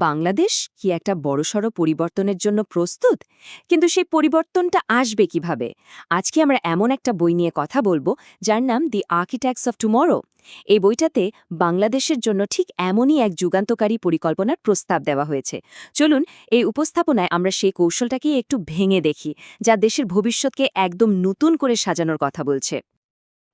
বাংলাদেশ কি একটা বড়সড় পরিবর্তনের জন্য প্রস্তুত? কিন্তু সেই পরিবর্তনটা আসবে কীভাবে? আজকে আমরা এমন একটা বই নিয়ে কথা বলব, যার নাম দি আর্কিটেক্টস অফ টুমরো এই বইটাতে বাংলাদেশের জন্য ঠিক এমনই এক যুগান্তকারী পরিকল্পনার প্রস্তাব দেওয়া হয়েছে। চলুন, এই উপস্থাপনায় আমরা সেই কৌশলটাকে একটু ভেঙে দেখি, যা দেশের ভবিষ্যৎকে একদম নতুন করে সাজানোর কথা বলছে।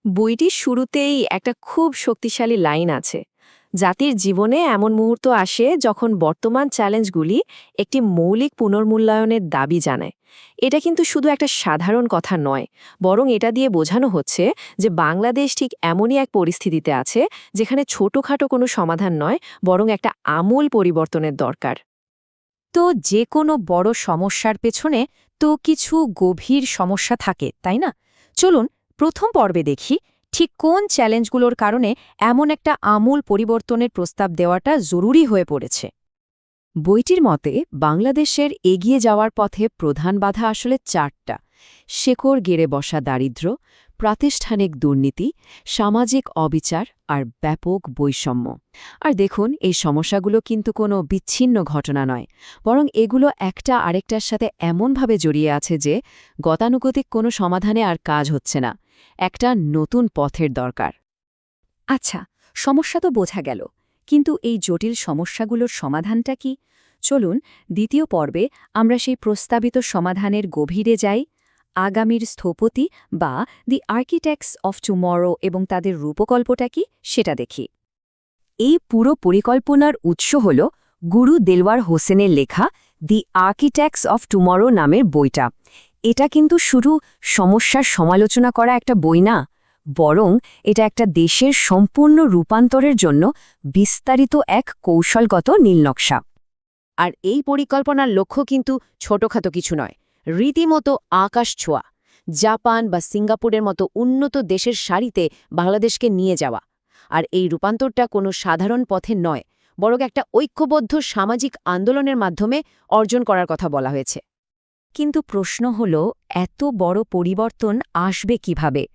বইটির শুরুতেই একটা খুব শক্তিশালী লাইন আছে। জাতির জীবনে এমন মুহূর্ত আসে যখন বর্তমান চ্যালেঞ্জগুলি একটি মৌলিক পুনর্মূল্যায়নের দাবি জানায়। এটা কিন্তু শুধু একটা সাধারণ কথা নয়, বরং এটা দিয়ে বোঝানো হচ্ছে যে বাংলাদেশ ঠিক এমনই এক পরিস্থিতিতে আছে যেখানে ছোটখাটো কোনো সমাধান নয়, বরং একটা আমূল পরিবর্তনের দরকার। তো যে কোনো বড় সমস্যার পেছনে তো কিছু গভীর সমস্যা থাকে, তাই না? চলুন প্রথম পর্বে দেখি ঠিক কোন চ্যালেঞ্জগুলোর কারণে এমন একটা আমূল পরিবর্তনের প্রস্তাব দেওয়াটা জরুরি হয়ে পড়েছে? বইটির মতে, বাংলাদেশের এগিয়ে যাওয়ার পথে প্রধান বাধা আসলে চারটা। শেকড় গেড়ে বসা দারিদ্র্য, প্রাতিষ্ঠানিক দুর্নীতি, সামাজিক অবিচার আর ব্যাপক বৈষম্য। আর দেখুন, এই সমস্যাগুলো কিন্তু কোনো বিচ্ছিন্ন ঘটনা নয়, বরং এগুলো একটা আরেকটার সাথে এমনভাবে জড়িয়ে আছে যে গতানুগতিক কোনো সমাধানে আর কাজ হচ্ছে না। একটা নতুন পথের দরকার। আচ্ছা সমস্যা তো বোঝা গেল, কিন্তু এই জটিল সমস্যাগুলোর সমাধানটা কি? চলুন, দ্বিতীয় পর্বে আমরা সেই প্রস্তাবিত সমাধানের গভীরে যাই। আগামীর স্থপতি বা দি আর্কিটেক্টস অফ টুমরো এবং তাদের রূপকল্পটা কি সেটা দেখি। এই পুরো পরিকল্পনার উৎস হল গুরু দেলওয়ার হোসেনের লেখা দি আর্কিটেক্টস অফ টুমরো নামের বইটা। এটা কিন্তু শুধু সমস্যার সমালোচনা করা একটা বই না, বরং এটা একটা দেশের সম্পূর্ণ রূপান্তরের জন্য বিস্তারিত এক কৌশলগত নীলনকশা আর এই পরিকল্পনার লক্ষ্য কিন্তু ছোটখাটো কিছু নয়, রীতিমতো আকাশ ছোঁয়া, জাপান বা সিঙ্গাপুরের মতো উন্নত দেশের সারিতে বাংলাদেশকে নিয়ে যাওয়া। আর এই রূপান্তরটা কোনো সাধারণ পথে নয়, বরং একটা ঐক্যবদ্ধ সামাজিক আন্দোলনের মাধ্যমে অর্জন করার কথা বলা হয়েছে। কিন্তু প্রশ্ন হল, এত বড় পরিবর্তন আসবে কীভাবে?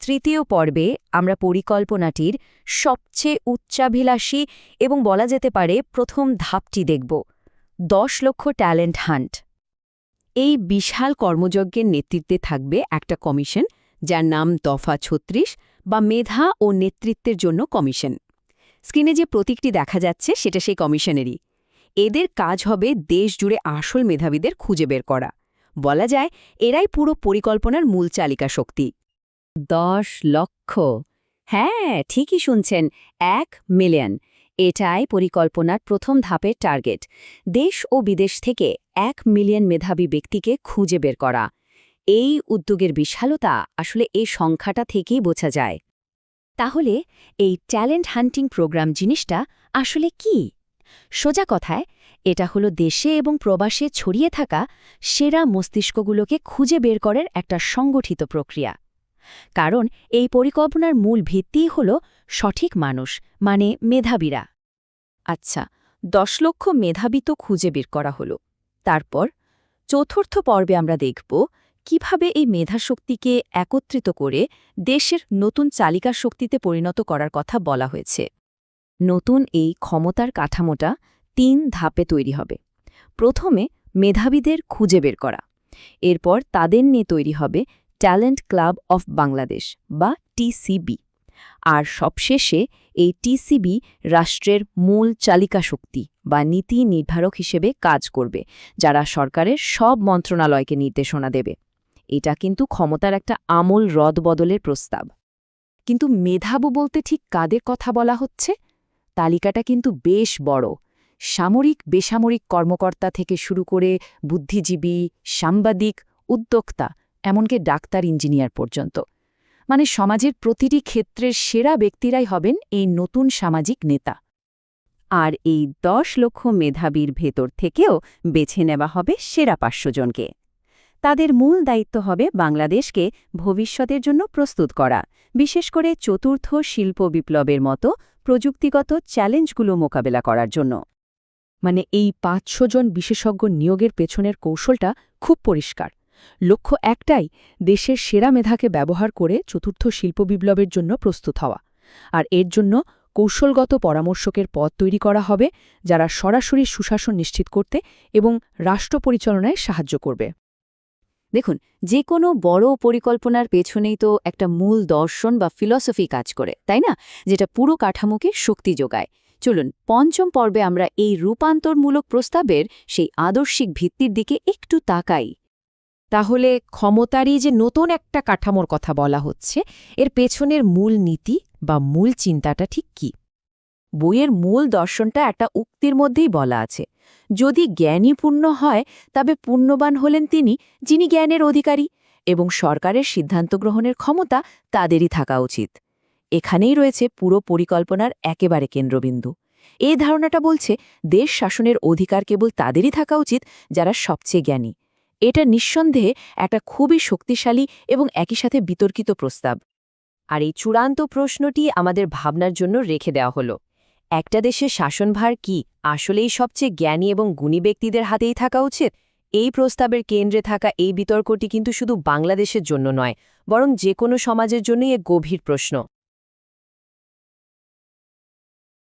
তৃতীয় পর্বে আমরা পরিকল্পনাটির সবচেয়ে উচ্চাভিলাষী এবং বলা যেতে পারে প্রথম ধাপটি দেখব। দশ লক্ষ ট্যালেন্ট হান্ট। এই বিশাল কর্মযজ্ঞের নেতৃত্বে থাকবে একটা কমিশন, যার নাম দফা ছত্রিশ বা মেধা ও নেতৃত্বের জন্য কমিশন। স্ক্রিনে যে প্রতীকটি দেখা যাচ্ছে, সেটা সেই কমিশনেরই। এদের কাজ হবে দেশ জুড়ে আসল মেধাবীদের খুঁজে বের করা। বলা যায়, এরাই পুরো পরিকল্পনার মূল চালিকা শক্তি। দশ লক্ষ। হ্যাঁ ঠিকই শুনছেন, এক মিলিয়ন। এটাই পরিকল্পনার প্রথম ধাপের টার্গেট। দেশ ও বিদেশ থেকে এক মিলিয়ন মেধাবী ব্যক্তিকে খুঁজে বের করা। এই উদ্যোগের বিশালতা আসলে এই সংখ্যাটা থেকেই বোঝা যায়। তাহলে এই ট্যালেন্ট হান্টিং প্রোগ্রাম জিনিসটা আসলে কি? সোজা কথায়, এটা হলো দেশে এবং প্রবাসে ছড়িয়ে থাকা সেরা মস্তিষ্কগুলোকে খুঁজে বের করার একটা সংগঠিত প্রক্রিয়া। কারণ এই পরিকল্পনার মূল ভিত্তিই হল সঠিক মানুষ মানে মেধাবীরা। আচ্ছা দশ লক্ষ মেধাবী তো খুঁজে বের করা হল। তারপর, চতুর্থ পর্বে আমরা দেখব কীভাবে এই মেধাশক্তিকে একত্রিত করে দেশের নতুন চালিকা শক্তিতে পরিণত করার কথা বলা হয়েছে। নতুন এই ক্ষমতার কাঠামোটা তিন ধাপে তৈরি হবে। প্রথমে মেধাবীদের খুঁজে বের করা। এরপর তাদের নিয়ে তৈরি হবে ট্যালেন্ট ক্লাব অফ বাংলাদেশ বা টিসিবি আর সবশেষে এই টিসিবি রাষ্ট্রের মূল চালিকা শক্তি বা নীতি নির্ধারক হিসেবে কাজ করবে, যারা সরকারের সব মন্ত্রণালয়কে নির্দেশনা দেবে। এটা কিন্তু ক্ষমতার একটা আমূল রদ বদলের প্রস্তাব। কিন্তু মেধাবু বলতে ঠিক কাদের কথা বলা হচ্ছে? তালিকাটা কিন্তু বেশ বড়। সামরিক, বেসামরিক কর্মকর্তা থেকে শুরু করে বুদ্ধিজীবী, সাংবাদিক, উদ্যোক্তা, এমনকি ডাক্তার, ইঞ্জিনিয়ার পর্যন্ত। মানে সমাজের প্রতিটি ক্ষেত্রের সেরা ব্যক্তিরাই হবেন এই নতুন সামাজিক নেতা। আর এই দশ লক্ষ মেধাবীর ভেতর থেকেও বেছে নেওয়া হবে সেরা পাঁচশো জনকে। তাদের মূল দায়িত্ব হবে বাংলাদেশকে ভবিষ্যতের জন্য প্রস্তুত করা, বিশেষ করে চতুর্থ শিল্প বিপ্লবের মতো প্রযুক্তিগত চ্যালেঞ্জগুলো মোকাবেলা করার জন্য। মানে এই পাঁচশো জন বিশেষজ্ঞ নিয়োগের পেছনের কৌশলটা খুব পরিষ্কার। লক্ষ্য একটাই, দেশের সেরা মেধাকে ব্যবহার করে চতুর্থ শিল্প বিপ্লবের জন্য প্রস্তুত হওয়া। আর এর জন্য কৌশলগত পরামর্শকের পদ তৈরি করা হবে, যারা সরাসরি সুশাসন নিশ্চিত করতে এবং রাষ্ট্র পরিচালনায় সাহায্য করবে। দেখুন যে কোনো বড় পরিকল্পনার পেছনেই তো একটা মূল দর্শন বা ফিলসফি কাজ করে, তাই না? যেটা পুরো কাঠামোকে শক্তি যোগায়। চলুন, পঞ্চম পর্বে আমরা এই রূপান্তরমূলক প্রস্তাবের সেই আদর্শিক ভিত্তির দিকে একটু তাকাই। তাহলে ক্ষমতারই যে নতুন একটা কাঠামোর কথা বলা হচ্ছে, এর পেছনের মূল নীতি বা মূল চিন্তাটা ঠিক কি? বইয়ের মূল দর্শনটা একটা উক্তির মধ্যেই বলা আছে। যদি জ্ঞানী পূর্ণ হয়, তবে পুণ্যবান হলেন তিনি, যিনি জ্ঞানের অধিকারী, এবং সরকারের সিদ্ধান্ত গ্রহণের ক্ষমতা তাদেরই থাকা উচিত। এখানেই রয়েছে পুরো পরিকল্পনার একেবারে কেন্দ্রবিন্দু। এই ধারণাটা বলছে, দেশ শাসনের অধিকার কেবল তাদেরই থাকা উচিত যারা সবচেয়ে জ্ঞানী। এটা নিঃসন্দেহে একটা খুবই শক্তিশালী এবং একই সাথে বিতর্কিত প্রস্তাব। আর এই চূড়ান্ত প্রশ্নটি আমাদের ভাবনার জন্য রেখে দেওয়া হলো। একটা দেশের শাসনভার কি আসলেই সবচেয়ে জ্ঞানী এবং গুণী ব্যক্তিদের হাতেই থাকা উচিত? এই প্রস্তাবের কেন্দ্রে থাকা এই বিতর্কটি কিন্তু শুধু বাংলাদেশের জন্য নয়, বরং যে কোনো সমাজের জন্যই এক গভীর প্রশ্ন।